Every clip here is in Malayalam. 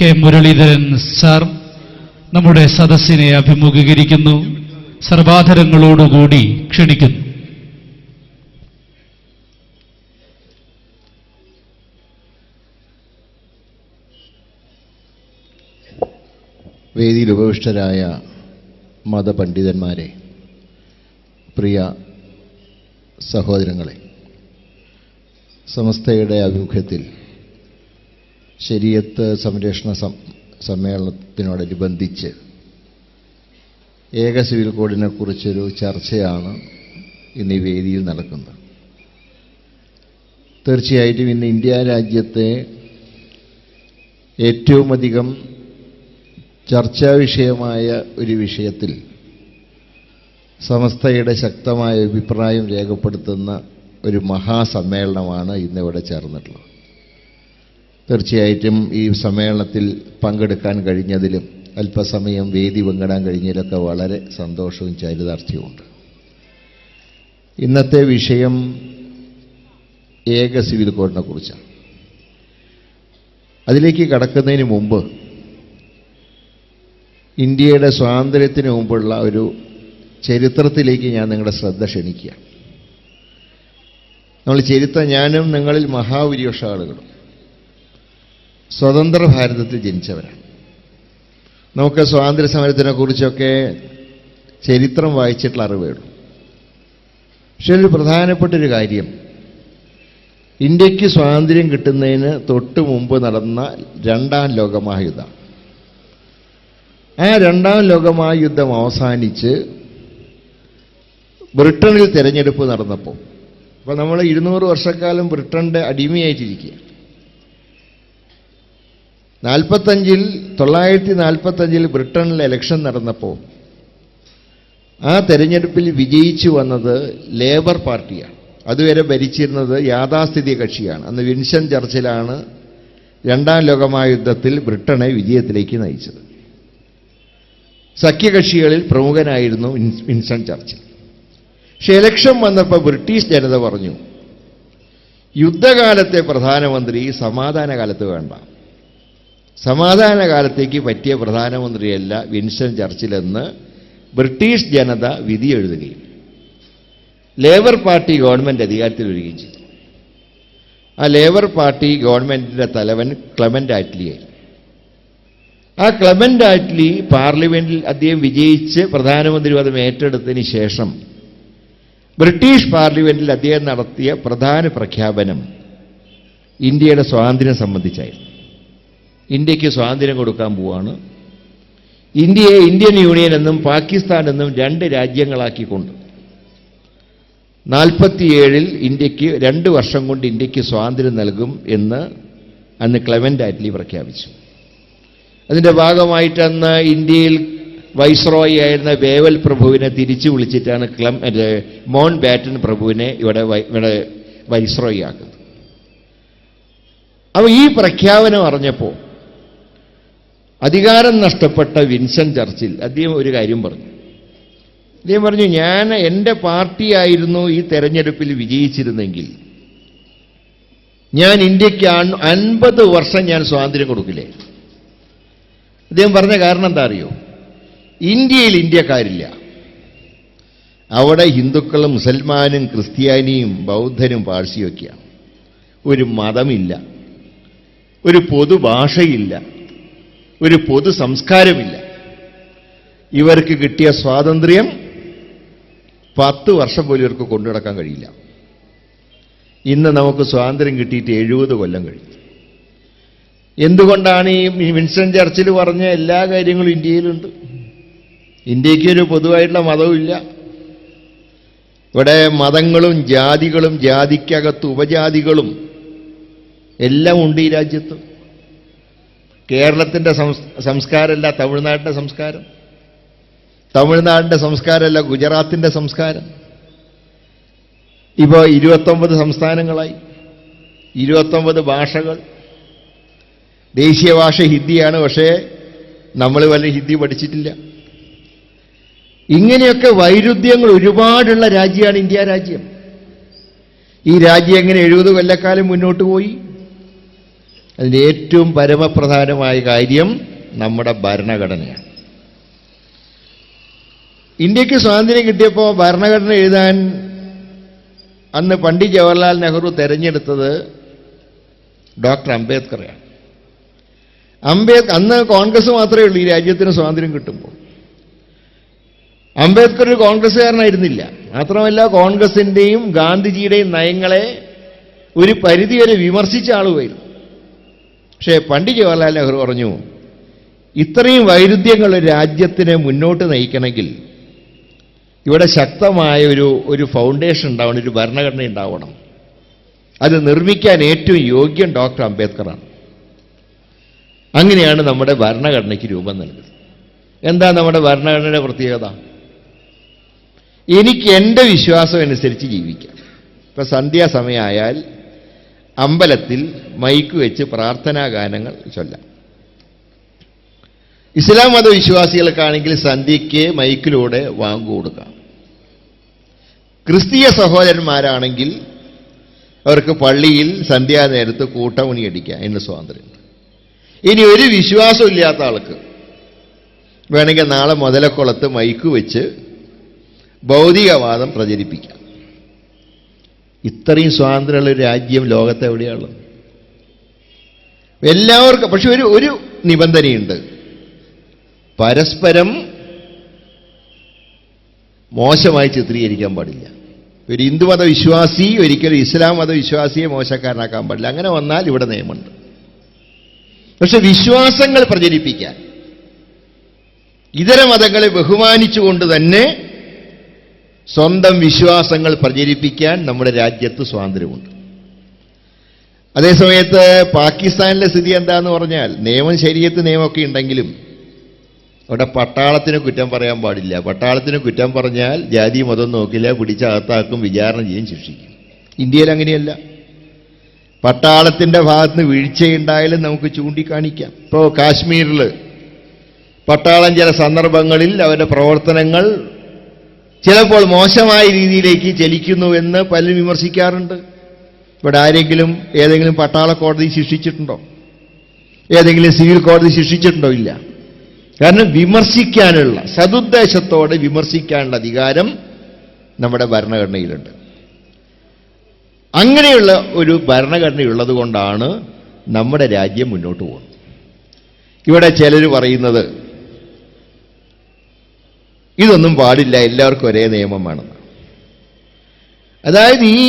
കെ മുരളീധരൻ സാർ നമ്മുടെ സദസ്സിനെ അഭിമുഖീകരിക്കുന്നു. സർവാധരങ്ങളോടുകൂടി ക്ഷണിക്കുന്നു. വേദിയിൽ ഉപവിഷ്ടരായ മതപണ്ഡിതന്മാരെ പ്രിയ സഹോദരങ്ങളെ സമസ്തയുടെ ആഭിമുഖ്യത്തിൽ ശരീരത്ത് സംരക്ഷണ സമ്മേളനത്തിനോടനുബന്ധിച്ച് ഏക സിവിൽ കോഡിനെ കുറിച്ചൊരു ചർച്ചയാണ് ഇന്ന് ഈ വേദിയിൽ നടക്കുന്നത്. തീർച്ചയായിട്ടും ഇന്ന് ഇന്ത്യ രാജ്യത്തെ ഏറ്റവും അധികം ചർച്ചാ വിഷയമായ ഒരു വിഷയത്തിൽ സമസ്തയുടെ ശക്തമായ അഭിപ്രായം രേഖപ്പെടുത്തുന്ന ഒരു മഹാസമ്മേളനമാണ് ഇന്നിവിടെ ചേർന്നിട്ടുള്ളത്. തീർച്ചയായിട്ടും ഈ സമ്മേളനത്തിൽ പങ്കെടുക്കാൻ കഴിഞ്ഞതിലും അല്പസമയം വേദി പങ്കിടാൻ കഴിഞ്ഞതിലൊക്കെ വളരെ സന്തോഷവും ചരിതാർത്ഥ്യവുമുണ്ട്. ഇന്നത്തെ വിഷയം ഏക സിവിൽ കോഡിനെ കുറിച്ചാണ്. അതിലേക്ക് കടക്കുന്നതിന് മുമ്പ് ഇന്ത്യയുടെ സ്വാതന്ത്ര്യത്തിന് മുമ്പുള്ള ഒരു ചരിത്രത്തിലേക്ക് ഞാൻ നിങ്ങളുടെ ശ്രദ്ധ ക്ഷണിക്കുക നമ്മൾ ചരിത്രം ഞാനും നിങ്ങളിൽ മഹാഭൂരിപക്ഷ ആളുകളും. സ്വതന്ത്ര ഭാരതത്തിൽ ജനിച്ചവരാണ്. നമുക്ക് സ്വാതന്ത്ര്യ സമരത്തിനെ കുറിച്ചൊക്കെ ചരിത്രം വായിച്ചിട്ടുള്ള അറിവേ ഉള്ളൂ. പക്ഷെ ഒരു പ്രധാനപ്പെട്ടൊരു കാര്യം. ഇന്ത്യയ്ക്ക് സ്വാതന്ത്ര്യം കിട്ടുന്നതിന് തൊട്ട് മുമ്പ് നടന്ന രണ്ടാം ലോകമഹായുദ്ധം. ആ രണ്ടാം ലോകമഹായുദ്ധം അവസാനിച്ച് ബ്രിട്ടനിൽ തിരഞ്ഞെടുപ്പ് നടന്നപ്പോൾ. അപ്പോൾ നമ്മൾ ഇരുന്നൂറ് വർഷക്കാലം ബ്രിട്ടന്റെ അടിമയായിട്ടിരിക്കുക നാൽപ്പത്തഞ്ചിൽ തൊള്ളായിരത്തി നാൽപ്പത്തഞ്ചിൽ ബ്രിട്ടനിൽ ഇലക്ഷൻ നടന്നപ്പോൾ ആ തെരഞ്ഞെടുപ്പിൽ വിജയിച്ചു വന്നത് ലേബർ പാർട്ടിയാണ്. അതുവരെ ഭരിച്ചിരുന്നത് യാഥാസ്ഥിതിക കക്ഷിയാണ്. അന്ന് വിൻസൻ ചർച്ചിലാണ് രണ്ടാം ലോകമഹായുദ്ധത്തിൽ ബ്രിട്ടനെ വിജയത്തിലേക്ക് നയിച്ചത്. സഖ്യകക്ഷികളിൽ പ്രമുഖനായിരുന്നു വിൻ- വിൻസൺ ചർച്ചിൽ. പക്ഷെ ഇലക്ഷൻ വന്നപ്പോൾ ബ്രിട്ടീഷ് ജനത പറഞ്ഞു യുദ്ധകാലത്തെ പ്രധാനമന്ത്രി സമാധാന കാലത്ത് വേണ്ട. സമാധാന കാലത്തേക്ക് പറ്റിയ പ്രധാനമന്ത്രിയല്ല വിൻസൺ ചർച്ചിലെന്ന് ബ്രിട്ടീഷ് ജനത വിധി എഴുതുകയും ലേബർ പാർട്ടി ഗവൺമെന്റ് അധികാരത്തിൽ വരികയും ചെയ്തു. ആ ലേബർ പാർട്ടി ഗവൺമെന്റിന്റെ തലവൻ ക്ലമന്റ് ആറ്റ്ലിയായി ആ ക്ലമന്റ് ആറ്റ്ലി പാർലമെന്റിൽ അദ്ദേഹം വിജയിച്ച് പ്രധാനമന്ത്രി പദം ഏറ്റെടുത്തതിന് ശേഷം ബ്രിട്ടീഷ് പാർലമെന്റിൽ അദ്ദേഹം നടത്തിയ പ്രധാന പ്രഖ്യാപനം ഇന്ത്യയുടെ സ്വാതന്ത്ര്യം സംബന്ധിച്ചായിരുന്നു. ഇന്ത്യയ്ക്ക് സ്വാതന്ത്ര്യം കൊടുക്കാൻ പോവാണ്. ഇന്ത്യയെ ഇന്ത്യൻ യൂണിയൻ എന്നും പാകിസ്ഥാൻ എന്നും രണ്ട് രാജ്യങ്ങളാക്കിക്കൊണ്ട് നാൽപ്പത്തിയേഴിൽ ഇന്ത്യയ്ക്ക് രണ്ട് വർഷം കൊണ്ട് ഇന്ത്യയ്ക്ക് സ്വാതന്ത്ര്യം നൽകും എന്ന് അന്ന് ക്ലെമന്റ് ആറ്റ്ലി പ്രഖ്യാപിച്ചു. അതിന്റെ ഭാഗമായിട്ട് അന്ന് ഇന്ത്യയിൽ വൈസ്രോയി ആയിരുന്ന വേവൽ പ്രഭുവിനെ തിരിച്ചു വിളിച്ചിട്ടാണ് ക്ലം മോൺ ബാറ്റൻ പ്രഭുവിനെ ഇവിടെ ഇവിടെ വൈസ്രോയി ആക്കുന്നത്. അപ്പോൾ ഈ പ്രഖ്യാപനം അറിഞ്ഞപ്പോൾ അധികാരം നഷ്ടപ്പെട്ട വിൻസൻ ചർച്ചിൽ അദ്ദേഹം ഒരു കാര്യം പറഞ്ഞു. അദ്ദേഹം പറഞ്ഞു ഞാൻ എന്റെ പാർട്ടിയായിരുന്നു ഈ തെരഞ്ഞെടുപ്പിൽ വിജയിച്ചിരുന്നെങ്കിൽ ഞാൻ ഇന്ത്യയ്ക്ക് അൻ- അൻപത് വർഷം ഞാൻ സ്വാതന്ത്ര്യം കൊടുക്കില്ലേ? അദ്ദേഹം പറഞ്ഞ കാരണം എന്താ അറിയോ? ഇന്ത്യയിൽ ഇന്ത്യക്കാരില്ല. അവിടെ ഹിന്ദുക്കളും മുസൽമാനും ക്രിസ്ത്യാനിയും ബൗദ്ധനും പാഴ്സിയൊക്കെയാണ് ഒരു മതമില്ല. ഒരു പൊതുഭാഷയില്ല. ഒരു പൊതു സംസ്കാരമില്ല. ഇവർക്ക് കിട്ടിയ സ്വാതന്ത്ര്യം പത്ത് വർഷം പോലും ഇവർക്ക് കൊണ്ടു നടക്കാൻ കഴിയില്ല. ഇന്ന് നമുക്ക് സ്വാതന്ത്ര്യം കിട്ടിയിട്ട് എഴുപത് കൊല്ലം കഴിഞ്ഞു. എന്തുകൊണ്ടാണ് ഈ വിൻസ്റ്റൺ ചർച്ചിൽ പറഞ്ഞ എല്ലാ കാര്യങ്ങളും ഇന്ത്യയിലുണ്ട്? ഇന്ത്യയ്ക്ക് ഒരു പൊതുവായിട്ടുള്ള മതവുമില്ല. ഇവിടെ മതങ്ങളും ജാതികളും ജാതിക്കകത്ത് ഉപജാതികളും എല്ലാം ഉണ്ട് ഈ രാജ്യത്ത്. കേരളത്തിന്റെ സംസ്കാരമല്ല തമിഴ്നാടിന്റെ സംസ്കാരം. തമിഴ്നാടിന്റെ സംസ്കാരമല്ല ഗുജറാത്തിന്റെ സംസ്കാരം. ഇപ്പോൾ ഇരുപത്തൊമ്പത് സംസ്ഥാനങ്ങളായി. ഇരുപത്തൊമ്പത് ഭാഷകൾ. ദേശീയ ഭാഷ ഹിന്ദിയാണ് പക്ഷേ നമ്മൾ വല്ല ഹിന്ദി പഠിച്ചിട്ടില്ല. ഇങ്ങനെയൊക്കെ വൈരുദ്ധ്യങ്ങൾ ഒരുപാടുള്ള രാജ്യമാണ് ഇന്ത്യ രാജ്യം. ഈ രാജ്യം എങ്ങനെ എഴുപത് കൊല്ലക്കാലം മുന്നോട്ട് പോയി? അതിന്റെ ഏറ്റവും പരമപ്രധാനമായ കാര്യം നമ്മുടെ ഭരണഘടനയാണ്. ഇന്ത്യയ്ക്ക് സ്വാതന്ത്ര്യം കിട്ടിയപ്പോൾ ഭരണഘടന എഴുതാൻ അന്ന് പണ്ഡിറ്റ് ജവഹർലാൽ നെഹ്റു തിരഞ്ഞെടുത്തത് ഡോക്ടർ അംബേദ്കറെയാണ് അംബേദ്കർ അന്ന് കോൺഗ്രസ് മാത്രമേ ഉള്ളൂ ഈ രാജ്യത്തിന് സ്വാതന്ത്ര്യം കിട്ടുമ്പോൾ. അംബേദ്കർ ഒരു കോൺഗ്രസ്സുകാരനായിരുന്നില്ല. മാത്രമല്ല കോൺഗ്രസിന്റെയും ഗാന്ധിജിയുടെയും നയങ്ങളെ ഒരു പരിധിവരെ വിമർശിച്ച ആളുമായിരുന്നു. പക്ഷേ പണ്ഡിറ്റ് ജവഹർലാൽ നെഹ്റു പറഞ്ഞു ഇത്രയും വൈരുദ്ധ്യങ്ങൾ രാജ്യത്തിനെ മുന്നോട്ട് നയിക്കണമെങ്കിൽ ഇവിടെ ശക്തമായ ഒരു ഒരു ഫൗണ്ടേഷൻ ഉണ്ടാവണം ഒരു ഭരണഘടന ഉണ്ടാവണം. അത് നിർമ്മിക്കാൻ ഏറ്റവും യോഗ്യം ഡോക്ടർ അംബേദ്കറാണ്. അങ്ങനെയാണ് നമ്മുടെ ഭരണഘടനയ്ക്ക് രൂപം നൽകുന്നത്. എന്താ നമ്മുടെ ഭരണഘടനയുടെ പ്രത്യേകത? എനിക്ക് എന്റെ വിശ്വാസം അനുസരിച്ച് ജീവിക്കാം. ഇപ്പം സന്ധ്യാസമയമായാൽ അമ്പലത്തിൽ മൈക്ക് വെച്ച് പ്രാർത്ഥനാ ഗാനങ്ങൾ ചൊല്ലാം. ഇസ്ലാം മതവിശ്വാസികൾക്കാണെങ്കിൽ സന്ധ്യയ്ക്ക് മൈക്കിലൂടെ വാങ്ങു കൊടുക്കാം. ക്രിസ്തീയ സഹോദരന്മാരാണെങ്കിൽ അവർക്ക് പള്ളിയിൽ സന്ധ്യാനേരത്ത് കൂട്ടമുണി അടിക്കാം എന്ന് സ്വാതന്ത്ര്യം. ഇനി ഒരു വിശ്വാസം ഇല്ലാത്ത ആൾക്ക് വേണമെങ്കിൽ നാളെ മുതലക്കുളത്ത് മൈക്ക് വെച്ച് ഭൗതികവാദം പ്രചരിപ്പിക്കാം. ഇത്രയും സ്വാതന്ത്ര്യമുള്ള ഒരു രാജ്യം ലോകത്ത് എവിടെയാണ് എല്ലാവർക്കും പക്ഷെ ഒരു ഒരു നിബന്ധനയുണ്ട്. പരസ്പരം മോശമായി ചിത്രീകരിക്കാൻ പാടില്ല. ഒരു ഹിന്ദു മതവിശ്വാസി ഒരിക്കലും ഇസ്ലാം മതവിശ്വാസിയെ മോശക്കാരനാക്കാൻ പാടില്ല. അങ്ങനെ വന്നാൽ ഇവിടെ നിയമമുണ്ട്. പക്ഷെ വിശ്വാസങ്ങൾ പ്രചരിപ്പിക്കാൻ ഇതര മതങ്ങളെ ബഹുമാനിച്ചുകൊണ്ട് തന്നെ സ്വന്തം വിശ്വാസങ്ങൾ പ്രചരിപ്പിക്കാൻ നമ്മുടെ രാജ്യത്ത് സ്വാതന്ത്ര്യമുണ്ട്. അതേസമയത്ത് പാകിസ്ഥാനിലെ സ്ഥിതി എന്താന്ന് പറഞ്ഞാൽ നിയമം ശരീരത്ത് നിയമമൊക്കെ ഉണ്ടെങ്കിലും അവിടെ പട്ടാളത്തിന് കുറ്റം പറയാൻ പാടില്ല. പട്ടാളത്തിന് കുറ്റം പറഞ്ഞാൽ ജാതി മതം നോക്കില്ല പിടിച്ചകത്താക്കും വിചാരണ ചെയ്യും ശിക്ഷിക്കും. ഇന്ത്യയിൽ അങ്ങനെയല്ല. പട്ടാളത്തിന്റെ ഭാഗത്തുനിന്ന് വീഴ്ചയുണ്ടായാലും നമുക്ക് ചൂണ്ടിക്കാണിക്കാം. ഇപ്പോൾ കാശ്മീരിൽ പട്ടാളം ചില സന്ദർഭങ്ങളിൽ അവരുടെ പ്രവർത്തനങ്ങൾ ചിലപ്പോൾ മോശമായ രീതിയിലേക്ക് ചലിക്കുന്നു എന്ന് പലരും വിമർശിക്കാറുണ്ട്. ഇവിടെ ആരെങ്കിലും ഏതെങ്കിലും പട്ടാള കോടതി ശിക്ഷിച്ചിട്ടുണ്ടോ? ഏതെങ്കിലും സിവിൽ കോടതി ശിക്ഷിച്ചിട്ടുണ്ടോ? ഇല്ല. കാരണം വിമർശിക്കാനുള്ള സതുദ്ദേശത്തോടെ വിമർശിക്കാനുള്ള അധികാരം നമ്മുടെ ഭരണഘടനയിലുണ്ട്. അങ്ങനെയുള്ള ഒരു ഭരണഘടനയുള്ളത് കൊണ്ടാണ് നമ്മുടെ രാജ്യം മുന്നോട്ട് പോകുന്നത്. ഇവിടെ ചിലർ പറയുന്നത് ഇതൊന്നും പാടില്ല എല്ലാവർക്കും ഒരേ നിയമം വേണമെന്ന് അതായത് ഈ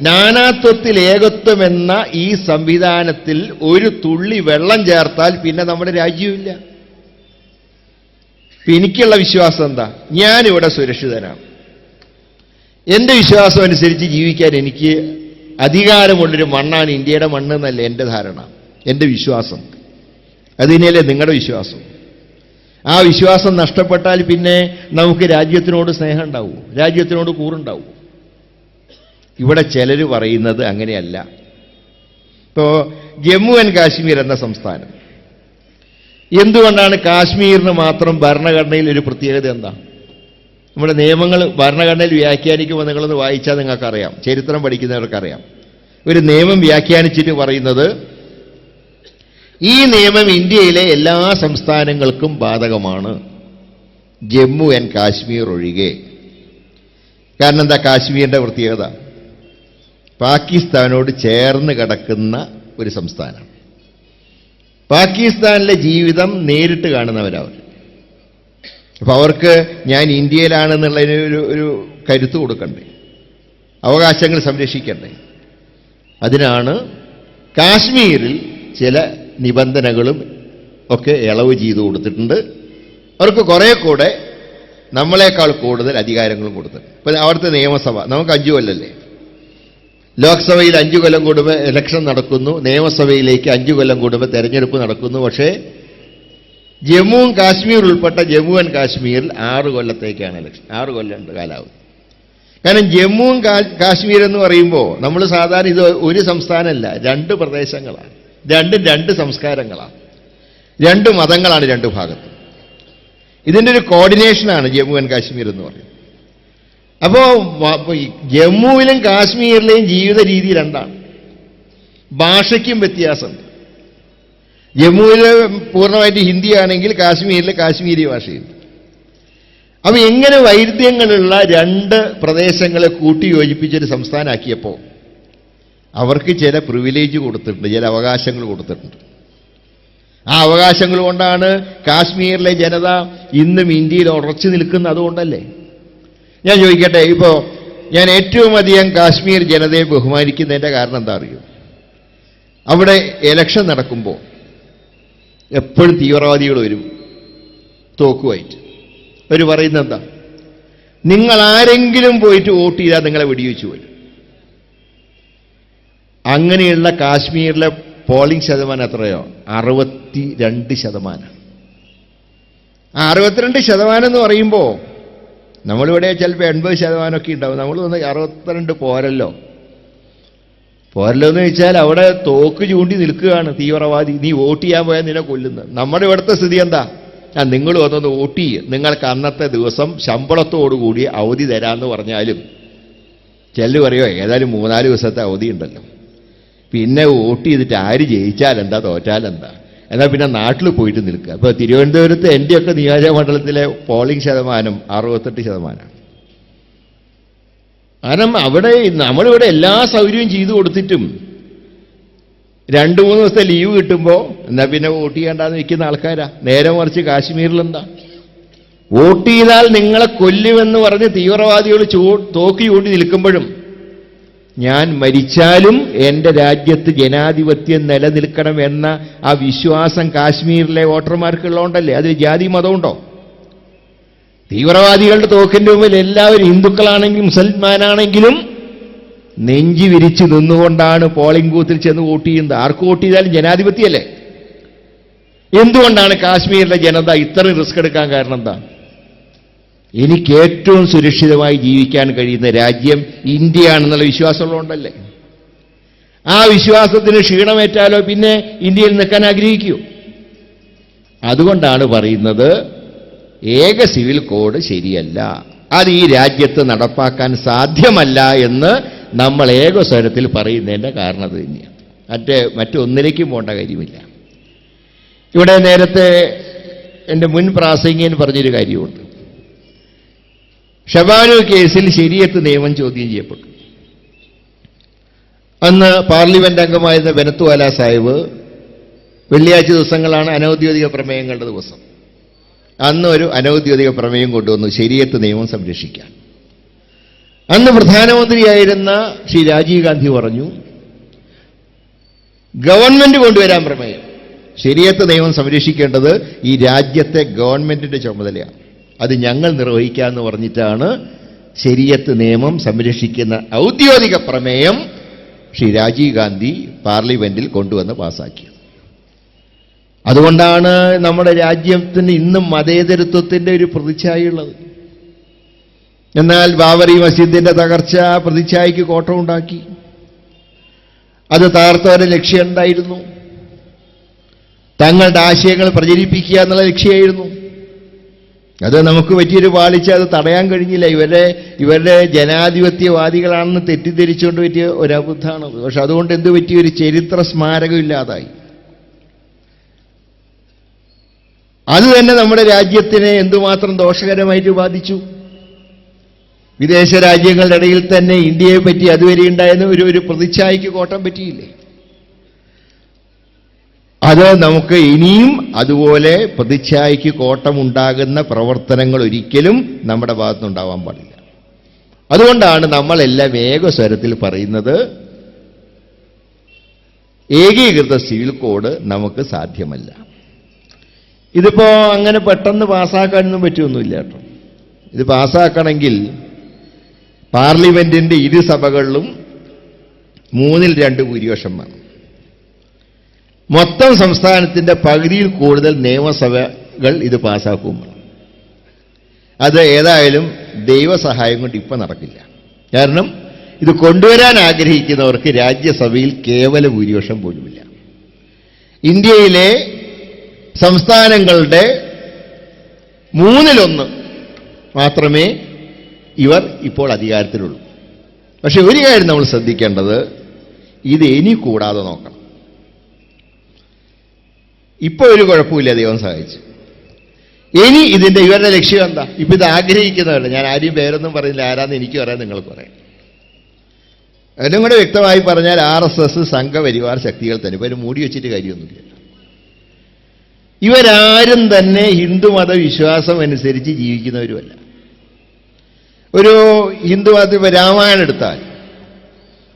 നാനാത്വത്തിൽ ഏകത്വമെന്ന ഈ സംവിധാനത്തിൽ ഒരു തുള്ളി വെള്ളം ചേർത്താൽ പിന്നെ നമ്മുടെ രാജ്യമില്ല എനിക്കുള്ള വിശ്വാസം എന്താ? ഞാനിവിടെ സുരക്ഷിതനാണ്. എന്റെ വിശ്വാസം അനുസരിച്ച് ജീവിക്കാൻ എനിക്ക് അധികാരമുള്ളൊരു മണ്ണാണ് ഇന്ത്യയുടെ മണ്ണ് എന്നല്ല എന്റെ ധാരണ എന്റെ വിശ്വാസം. അതിനല്ലേ നിങ്ങളുടെ വിശ്വാസം? ആ വിശ്വാസം നഷ്ടപ്പെട്ടാൽ പിന്നെ നമുക്ക് രാജ്യത്തിനോട് സ്നേഹം ഉണ്ടാവൂ രാജ്യത്തിനോട് കൂറുണ്ടാവും. ഇവിടെ ചിലർ പറയുന്നത് അങ്ങനെയല്ല. ഇപ്പോൾ ജമ്മു ആൻഡ് കാശ്മീർ എന്ന സംസ്ഥാനം. എന്തുകൊണ്ടാണ് കാശ്മീരിന് മാത്രം ഭരണഘടനയിൽ ഒരു പ്രത്യേകത എന്താ? നമ്മുടെ നിയമങ്ങൾ ഭരണഘടനയിൽ വ്യാഖ്യാനിക്കുമ്പോൾ നിങ്ങളൊന്ന് വായിച്ചാൽ നിങ്ങൾക്കറിയാം. ചരിത്രം പഠിക്കുന്നവർക്കറിയാം. ഒരു നിയമം വ്യാഖ്യാനിച്ചിട്ട് പറയുന്നത് ഈ നിയമം ഇന്ത്യയിലെ എല്ലാ സംസ്ഥാനങ്ങൾക്കും ബാധകമാണ്. ജമ്മു ആൻഡ് കാശ്മീർ ഒഴികെ. കാരണം എന്താ കാശ്മീരിന്റെ പ്രത്യേകത? പാകിസ്ഥാനോട് ചേർന്ന് കിടക്കുന്ന ഒരു സംസ്ഥാനം. പാകിസ്ഥാനിലെ ജീവിതം നേരിട്ട് കാണുന്നവരവർ. അപ്പോൾ അവർക്ക് ഞാൻ ഇന്ത്യയിലാണെന്നുള്ളതിന് ഒരു ഒരു കരുത്ത് കൊടുക്കണ്ടേ? അവകാശങ്ങൾ സംരക്ഷിക്കണ്ടേ? അതിനാണ് കാശ്മീരിൽ ചില നിബന്ധനകളും ഒക്കെ ഇളവ് ചെയ്തു കൊടുത്തിട്ടുണ്ട്. അവർക്ക് കുറേ കൂടെ നമ്മളെക്കാൾ കൂടുതൽ അധികാരങ്ങളും കൊടുത്തിട്ടുണ്ട്. ഇപ്പം അവിടുത്തെ നിയമസഭ നമുക്ക് അഞ്ചു കൊല്ലല്ലേ? ലോക്സഭയിൽ അഞ്ചു കൊല്ലം കൂടുമ്പോൾ ഇലക്ഷൻ നടക്കുന്നു. നിയമസഭയിലേക്ക് അഞ്ചു കൊല്ലം കൂടുമ്പോൾ തെരഞ്ഞെടുപ്പ് നടക്കുന്നു. പക്ഷേ ജമ്മുവും കാശ്മീർ ഉൾപ്പെട്ട ജമ്മു ആൻഡ് കാശ്മീരിൽ ആറ് കൊല്ലത്തേക്കാണ് ഇലക്ഷൻ ആറ് കൊല്ലം കാലാവധി. കാരണം ജമ്മുവും കാശ്മീർ എന്ന് പറയുമ്പോൾ നമ്മൾ സാധാരണ ഇത് ഒരു സംസ്ഥാനമല്ല രണ്ട് പ്രദേശങ്ങളാണ്. രണ്ടും രണ്ട് സംസ്കാരങ്ങളാണ്. രണ്ട് മതങ്ങളാണ് രണ്ട് ഭാഗത്ത്. ഇതിന്റെ ഒരു കോർഡിനേഷനാണ് ജമ്മു ആൻഡ് കാശ്മീർ എന്ന് പറയുന്നത്. അപ്പോൾ ജമ്മുവിലും കാശ്മീരിലെയും ജീവിത രീതി രണ്ടാണ്. ഭാഷയ്ക്കും വ്യത്യാസമുണ്ട്. ജമ്മുവിൽ പൂർണമായിട്ട് ഹിന്ദിയാണെങ്കിൽ കാശ്മീരിൽ കാശ്മീരി ഭാഷയുണ്ട്. അപ്പോൾ എങ്ങനെ വൈരുദ്ധ്യങ്ങളുള്ള രണ്ട് പ്രദേശങ്ങളെ കൂട്ടിയോജിപ്പിച്ചൊരു സംസ്ഥാനമാക്കിയപ്പോൾ അവർക്ക് ചില പ്രിവിലേജ് കൊടുത്തിട്ടുണ്ട് ചില അവകാശങ്ങൾ കൊടുത്തിട്ടുണ്ട്. ആ അവകാശങ്ങൾ കൊണ്ടാണ് കാശ്മീരിലെ ജനത ഇന്നും ഇന്ത്യയിൽ ഉറച്ചു നിൽക്കുന്നത് അതുകൊണ്ടല്ലേ? ഞാൻ ചോദിക്കട്ടെ ഇപ്പോൾ ഞാൻ ഏറ്റവും അധികം കാശ്മീർ ജനതയെ ബഹുമാനിക്കുന്നതിന്റെ കാരണം എന്താ അറിയോ? അവിടെ എലക്ഷൻ നടക്കുമ്പോൾ എപ്പോഴും തീവ്രവാദികൾ വരും തോക്കുമായിട്ട്. അവർ പറയുന്നത് എന്താ? നിങ്ങൾ ആരെങ്കിലും പോയിട്ട് വോട്ട് ചെയ്താൽ നിങ്ങളെ വെടിവെച്ച് വരും അങ്ങനെയുള്ള കാശ്മീരിലെ പോളിംഗ് ശതമാനം എത്രയോ? അറുപത്തി രണ്ട് ശതമാനം. ആ അറുപത്തിരണ്ട് ശതമാനം എന്ന് പറയുമ്പോൾ നമ്മളിവിടെ ചിലപ്പോൾ എൺപത് ശതമാനമൊക്കെ ഉണ്ടാവും. നമ്മൾ വന്ന് അറുപത്തിരണ്ട് പോരല്ലോ. പോരല്ലോ എന്ന് വെച്ചാൽ അവിടെ തോക്ക് ചൂണ്ടി നിൽക്കുകയാണ് തീവ്രവാദി. നീ വോട്ട് ചെയ്യാൻ പോയാൽ നിന്നെ കൊല്ലുന്നത്. നമ്മുടെ ഇവിടുത്തെ സ്ഥിതി എന്താ? ആ നിങ്ങൾ വന്നത് വോട്ട് ചെയ്യും. നിങ്ങൾക്ക് അന്നത്തെ ദിവസം ശമ്പളത്തോടുകൂടി അവധി തരാമെന്ന് പറഞ്ഞാലും ചെല്ലു പറയോ ഏതായാലും മൂന്നാൽ ദിവസത്തെ അവധി ഉണ്ടല്ലോ. പിന്നെ വോട്ട് ചെയ്തിട്ട് ആര് ജയിച്ചാലെന്താ തോറ്റാലെന്താ? എന്നാൽ പിന്നെ നാട്ടിൽ പോയിട്ട് നിൽക്കുക. ഇപ്പോൾ തിരുവനന്തപുരത്ത് എന്റെ ഒക്കെ നിയോജകമണ്ഡലത്തിലെ പോളിംഗ് ശതമാനം അറുപത്തെട്ട് ശതമാനമാണ് കാരണം അവിടെ നമ്മളിവിടെ എല്ലാ സൗകര്യവും ചെയ്തു കൊടുത്തിട്ടും രണ്ട് മൂന്ന് ദിവസത്തെ ലീവ് കിട്ടുമ്പോൾ എന്നാൽ പിന്നെ വോട്ട് ചെയ്യേണ്ടെന്ന് നിൽക്കുന്ന ആൾക്കാരാ? നേരെ മറിച്ച് കാശ്മീരിലെന്താ? വോട്ട് ചെയ്താൽ നിങ്ങളെ കൊല്ലുമെന്ന് പറഞ്ഞ് തീവ്രവാദികൾ ചൂ തോക്കി ചൂണ്ടി നിൽക്കുമ്പോഴും ഞാൻ മരിച്ചാലും എന്റെ രാജ്യത്ത് ജനാധിപത്യം നിലനിൽക്കണം എന്ന ആ വിശ്വാസം കാശ്മീരിലെ വോട്ടർമാർക്കുള്ളതുകൊണ്ടല്ലേ? അതിൽ ജാതി മതമുണ്ടോ? തീവ്രവാദികളുടെ തോക്കിന്റെ മുമ്പിൽ എല്ലാവരും ഹിന്ദുക്കളാണെങ്കിലും മുസൽമാനാണെങ്കിലും നെഞ്ചി വിരിച്ചു നിന്നുകൊണ്ടാണ് പോളിംഗ് ബൂത്തിൽ ചെന്ന് വോട്ട് ചെയ്യുന്നത്. ആർക്ക് വോട്ട് ചെയ്താലും ജനാധിപത്യമല്ലേ എന്തുകൊണ്ടാണ് കാശ്മീരിലെ ജനത ഇത്രയും റിസ്ക് എടുക്കാൻ കാരണം എന്താ എനിക്ക് ഏറ്റവും സുരക്ഷിതമായി ജീവിക്കാൻ കഴിയുന്ന രാജ്യം ഇന്ത്യയാണെന്നുള്ള വിശ്വാസമുള്ളതുകൊണ്ടല്ലേ? ആ വിശ്വാസത്തിന് ക്ഷീണമേറ്റാലോ പിന്നെ ഇന്ത്യയിൽ നിൽക്കാൻ ആഗ്രഹിക്കൂ. അതുകൊണ്ടാണ് പറയുന്നത് ഏക സിവിൽ കോഡ് ശരിയല്ല. അത് ഈ രാജ്യത്ത് നടപ്പാക്കാൻ സാധ്യമല്ല എന്ന് നമ്മൾ ഏകസ്വരത്തിൽ പറയുന്നതിന്റെ കാരണം അത് തന്നെയാണ്. മറ്റേ മറ്റൊന്നിലേക്കും പോകേണ്ട കാര്യമില്ല. ഇവിടെ നേരത്തെ എന്റെ മുൻ പ്രാസംഗികൻ പറഞ്ഞൊരു കാര്യമുണ്ട്. ഷബാനു കേസിൽ ശരിയത്ത് നിയമം ചോദ്യം ചെയ്യപ്പെട്ടു. അന്ന് പാർലമെന്റ് അംഗമായിരുന്ന ബെനത്തുവാല സാഹിബ് വെള്ളിയാഴ്ച ദിവസങ്ങളാണ് അനൗദ്യോഗിക പ്രമേയങ്ങളുടെ ദിവസം. അന്ന് ഒരു അനൗദ്യോഗിക പ്രമേയം കൊണ്ടുവന്നു ശരിയത്ത് നിയമം സംരക്ഷിക്കാൻ. അന്ന് പ്രധാനമന്ത്രിയായിരുന്ന ശ്രീ രാജീവ് ഗാന്ധി പറഞ്ഞു ഗവൺമെന്റ് കൊണ്ടുവരാൻ പ്രമേയം. ശരിയത്ത് നിയമം സംരക്ഷിക്കേണ്ടത് ഈ രാജ്യത്തെ ഗവൺമെന്റിന്റെ ചുമതലയാണ്. അത് ഞങ്ങൾ നിർവഹിക്കാമെന്ന് പറഞ്ഞിട്ടാണ് ശരിയത്ത് നിയമം സംരക്ഷിക്കുന്ന ഔദ്യോഗിക പ്രമേയം ശ്രീ രാജീവ് ഗാന്ധി പാർലമെന്റിൽ കൊണ്ടുവന്ന് പാസാക്കിയത്. അതുകൊണ്ടാണ് നമ്മുടെ രാജ്യത്തിന് ഇന്നും മതേതരത്വത്തിന്റെ ഒരു പ്രതിച്ഛായുള്ളത് എന്നാൽ ബാബറി മസ്ജിദിന്റെ തകർച്ച പ്രതിച്ഛായക്ക് കോട്ടമുണ്ടാക്കി. അത് തകർത്തവരെ ലക്ഷ്യമുണ്ടായിരുന്നു തങ്ങളുടെ ആശയങ്ങൾ പ്രചരിപ്പിക്കുക എന്നുള്ള ലക്ഷ്യമായിരുന്നു. അത് നമുക്ക് പറ്റിയൊരു പാളിച്ച അത് തടയാൻ കഴിഞ്ഞില്ല. ഇവരെ ഇവരുടെ ജനാധിപത്യവാദികളാണെന്ന് തെറ്റിദ്ധരിച്ചുകൊണ്ട് പറ്റിയ ഒരു അബദ്ധമാണത് പക്ഷെ അതുകൊണ്ട് എന്ത് പറ്റിയ ഒരു ചരിത്ര സ്മാരകം ഇല്ലാതായി. അത് തന്നെ നമ്മുടെ രാജ്യത്തിനെ എന്തുമാത്രം ദോഷകരമായിട്ട് ബാധിച്ചു? വിദേശ രാജ്യങ്ങളുടെ ഇടയിൽ തന്നെ ഇന്ത്യയെ പറ്റി അതുവരെ ഉണ്ടായിരുന്ന ഒരു ഒരു പ്രതിച്ഛായക്ക് കോട്ടം പറ്റിയില്ലേ? അത് നമുക്ക് ഇനിയും അതുപോലെ പ്രതിച്ഛായ്ക്ക് കോട്ടമുണ്ടാകുന്ന പ്രവർത്തനങ്ങൾ ഒരിക്കലും നമ്മുടെ ഭാഗത്തുനിന്നുണ്ടാവാൻ പാടില്ല. അതുകൊണ്ടാണ് നമ്മളെല്ലാം ഏകസ്വരത്തിൽ പറയുന്നത് ഏകീകൃത സിവിൽ കോഡ് നമുക്ക് സാധ്യമല്ല. ഇതിപ്പോ അങ്ങനെ പെട്ടെന്ന് പാസ്സാക്കാനൊന്നും പറ്റുമൊന്നുമില്ല കേട്ടോ. ഇത് പാസ്സാക്കണമെങ്കിൽ പാർലമെന്റിന്റെ ഇരു സഭകളിലും മൂന്നിൽ രണ്ട് ഭൂരിപക്ഷം വേണം. മൊത്തം സംസ്ഥാനത്തിന്റെ പകുതിയിൽ കൂടുതൽ നിയമസഭകൾ ഇത് പാസ്സാക്കും. അത് ഏതായാലും ദൈവസഹായം കൊണ്ട് ഇപ്പം നടക്കില്ല. കാരണം ഇത് കൊണ്ടുവരാൻ ആഗ്രഹിക്കുന്നവർക്ക് രാജ്യസഭയിൽ കേവല ഭൂരിപക്ഷം പോലുമില്ല. ഇന്ത്യയിലെ സംസ്ഥാനങ്ങളുടെ മൂന്നിലൊന്ന് മാത്രമേ ഇവർ ഇപ്പോൾ അധികാരത്തിലുള്ളൂ. പക്ഷേ ഒരു കാര്യം നമ്മൾ ശ്രദ്ധിക്കേണ്ടത് ഇത് ഇനി കൂടാതെ നോക്കണം. ഇപ്പോൾ ഒരു കുഴപ്പമില്ല ദൈവം സഹായിച്ചു. ഇനി ഇതിന്റെ ഇവരുടെ ലക്ഷ്യം എന്താ? ഇപ്പം ഇത് ആഗ്രഹിക്കുന്നവരുടെ ഞാൻ ആരെയും പേരൊന്നും പറയുന്നില്ല. ആരാന്ന് എനിക്ക് പറയാൻ നിങ്ങൾ പറയാം. അതിനും കൂടെ വ്യക്തമായി പറഞ്ഞാൽ ആർ എസ് എസ് സംഘപരിവാർ ശക്തികൾ തന്നെ. ഇവർ മൂടി വെച്ചിട്ട് കാര്യമൊന്നുമില്ല. ഇവരാരും തന്നെ ഹിന്ദുമത വിശ്വാസം അനുസരിച്ച് ജീവിക്കുന്നവരുമല്ല. ഒരു ഹിന്ദുമതത്തിൽ ഇപ്പോൾ രാമായണം എടുത്താൽ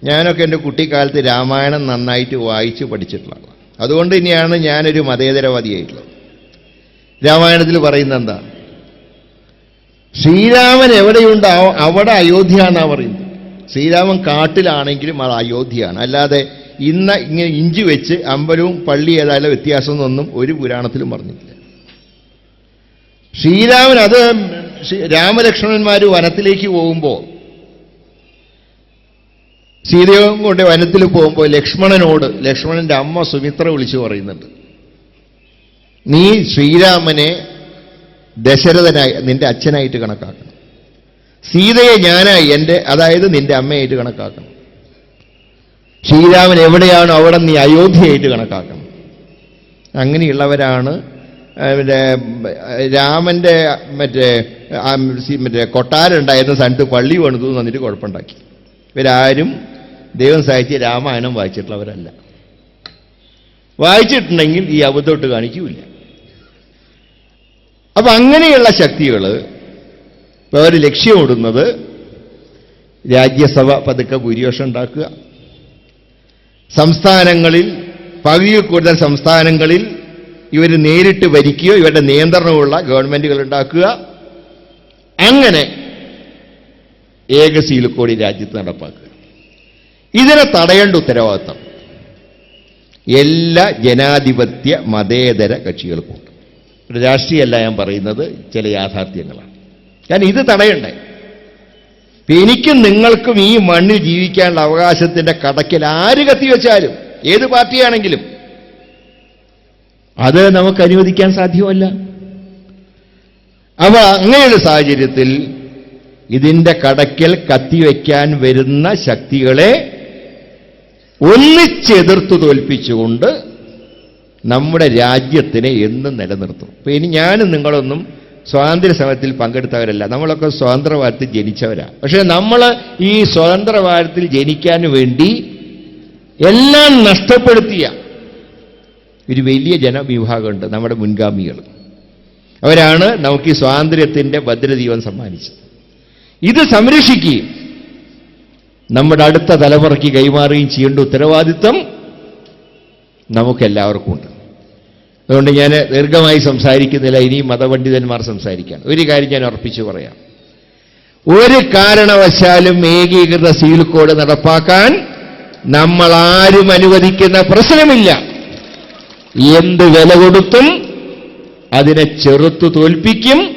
ഞാനൊക്കെ എന്റെ കുട്ടിക്കാലത്ത് രാമായണം നന്നായിട്ട് വായിച്ച് പഠിച്ചിട്ടുള്ള ആളാണ് അതുകൊണ്ട് തന്നെയാണ് ഞാനൊരു മതേതരവാദിയായിട്ടുള്ളത്. രാമായണത്തിൽ പറയുന്ന എന്താ? ശ്രീരാമൻ എവിടെയുണ്ടാവോ അവിടെ അയോധ്യ എന്നാണ് പറയുന്നത്. ശ്രീരാമൻ കാട്ടിലാണെങ്കിലും അത് അയോധ്യയാണ്. അല്ലാതെ ഇന്ന് ഇങ്ങനെ ഇഞ്ചി വെച്ച് അമ്പലവും പള്ളി ഏതായാലും വ്യത്യാസമൊന്നും ഒരു പുരാണത്തിലും പറഞ്ഞിട്ടില്ല. ശ്രീരാമൻ അത് രാമലക്ഷ്മണന്മാർ വനത്തിലേക്ക് പോകുമ്പോൾ സീതയും കൊണ്ട് വനത്തിൽ പോകുമ്പോൾ ലക്ഷ്മണനോട് ലക്ഷ്മണന്റെ അമ്മ സുമിത്ര വിളിച്ചു പറയുന്നുണ്ട് നീ ശ്രീരാമനെ ദശരഥനായി നിന്റെ അച്ഛനായിട്ട് കണക്കാക്കണം. സീതയെ ഞാനായി എന്റെ അതായത് നിന്റെ അമ്മയായിട്ട് കണക്കാക്കണം. ശ്രീരാമൻ എവിടെയാണോ അവിടെ നീ അയോധ്യയായിട്ട് കണക്കാക്കണം. അങ്ങനെയുള്ളവരാണ് മറ്റേ രാമന്റെ മറ്റേ മറ്റേ കൊട്ടാരം ഉണ്ടായിരുന്ന സ്ഥലത്ത് പള്ളി പണിതു എന്നിട്ട് കുഴപ്പമുണ്ടാക്കി. ഇവരാരും ദൈവം സഹിച്ച് രാമായണം വായിച്ചിട്ടുള്ളവരല്ല. വായിച്ചിട്ടുണ്ടെങ്കിൽ ഈ അബദ്ധമൊട്ട് കാണിക്കൂല അപ്പൊ അങ്ങനെയുള്ള ശക്തികൾ ഇപ്പൊ അവർ ലക്ഷ്യമിടുന്നത് രാജ്യസഭ പതുക്കെ ഭൂരിപക്ഷം ഉണ്ടാക്കുക. സംസ്ഥാനങ്ങളിൽ പകുതിയിൽ കൂടുതൽ സംസ്ഥാനങ്ങളിൽ ഇവർ നേരിട്ട് ഭരിക്കുകയോ ഇവരുടെ നിയന്ത്രണമുള്ള ഗവൺമെന്റുകൾ ഉണ്ടാക്കുക. അങ്ങനെ ഏകശീലക്കോടി രാജ്യത്ത് നടപ്പാക്കുക. ഇതിനെ തടയേണ്ട ഉത്തരവാദിത്തം എല്ലാ ജനാധിപത്യ മതേതര കക്ഷികൾക്കുണ്ട് രാഷ്ട്രീയമല്ല ഞാൻ പറയുന്നത് ചില യാഥാർത്ഥ്യങ്ങളാണ്. കാരണം ഇത് തടയണ്ടേ? എനിക്കും നിങ്ങൾക്കും ഈ മണ്ണിൽ ജീവിക്കാനുള്ള അവകാശത്തിന്റെ കടക്കിൽ ആര് കത്തിവെച്ചാലും ഏത് പാർട്ടിയാണെങ്കിലും. അത് നമുക്ക് അനുവദിക്കാൻ സാധ്യമല്ല. അപ്പൊ അങ്ങനെയുള്ള സാഹചര്യത്തിൽ ഇതിന്റെ കടക്കൽ കത്തിവെക്കാൻ വരുന്ന ശക്തികളെ ഒന്നിച്ചെതിർത്ത് തോൽപ്പിച്ചുകൊണ്ട് നമ്മുടെ രാജ്യത്തിനെ എന്നും നിലനിർത്തും. ഇപ്പൊ ഇനി ഞാനും നിങ്ങളൊന്നും സ്വാതന്ത്ര്യ സമരത്തിൽ പങ്കെടുത്തവരല്ല. നമ്മളൊക്കെ സ്വാതന്ത്ര്യവാദത്തിൽ ഭാരതത്തിൽ ജനിച്ചവരാ. പക്ഷെ നമ്മൾ ഈ സ്വാതന്ത്ര്യവാദത്തിൽ ജനിക്കാൻ വേണ്ടി എല്ലാം നഷ്ടപ്പെടുത്തിയ ഒരു വലിയ ജനവിഭാഗമുണ്ട് നമ്മുടെ മുൻഗാമികൾ അവരാണ് നമുക്ക് ഈ സ്വാതന്ത്ര്യത്തിന്റെ ഭദ്രദീപം സമ്മാനിച്ചത്. ഇത് സംരക്ഷിക്കുകയും നമ്മുടെ അടുത്ത തലമുറയ്ക്ക് കൈമാറുകയും ചെയ്യേണ്ട ഉത്തരവാദിത്വം നമുക്കെല്ലാവർക്കും ഉണ്ട്. അതുകൊണ്ട് ഞാൻ ദീർഘമായി സംസാരിക്കുന്നില്ല ഇനിയും മതപണ്ഡിതന്മാർ സംസാരിക്കാൻ. ഒരു കാര്യം ഞാൻ ഉറപ്പിച്ചു പറയാം. ഒരു കാരണവശാലും ഏകീകൃത സീൽ കോഡ് നടപ്പാക്കാൻ നമ്മൾ ആരും അനുവദിക്കുന്ന പ്രശ്നമില്ല. എന്ത് വില കൊടുത്തും അതിനെ ചെറുത്തു തോൽപ്പിക്കും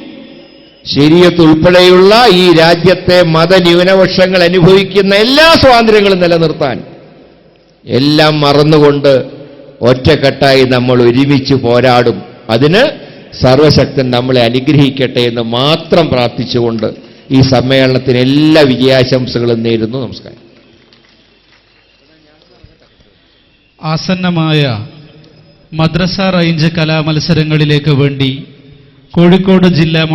ശരീരത്ത് ഉൾപ്പെടെയുള്ള ഈ രാജ്യത്തെ മതന്യൂനപക്ഷങ്ങൾ അനുഭവിക്കുന്ന എല്ലാ സ്വാതന്ത്ര്യങ്ങളും നിലനിർത്താൻ എല്ലാം മറന്നുകൊണ്ട് ഒറ്റക്കെട്ടായി നമ്മൾ ഒരുമിച്ച് പോരാടും. അതിന് സർവശക്തൻ നമ്മളെ അനുഗ്രഹിക്കട്ടെ എന്ന് മാത്രം പ്രാർത്ഥിച്ചുകൊണ്ട് ഈ സമ്മേളനത്തിന് എല്ലാ വിജയാശംസകളും നേരുന്നു. നമസ്കാരം. ആസന്നമായ മദ്രസ റേഞ്ച് കലാമത്സരങ്ങളിലേക്ക് വേണ്ടി കോഴിക്കോട് ജില്ലാ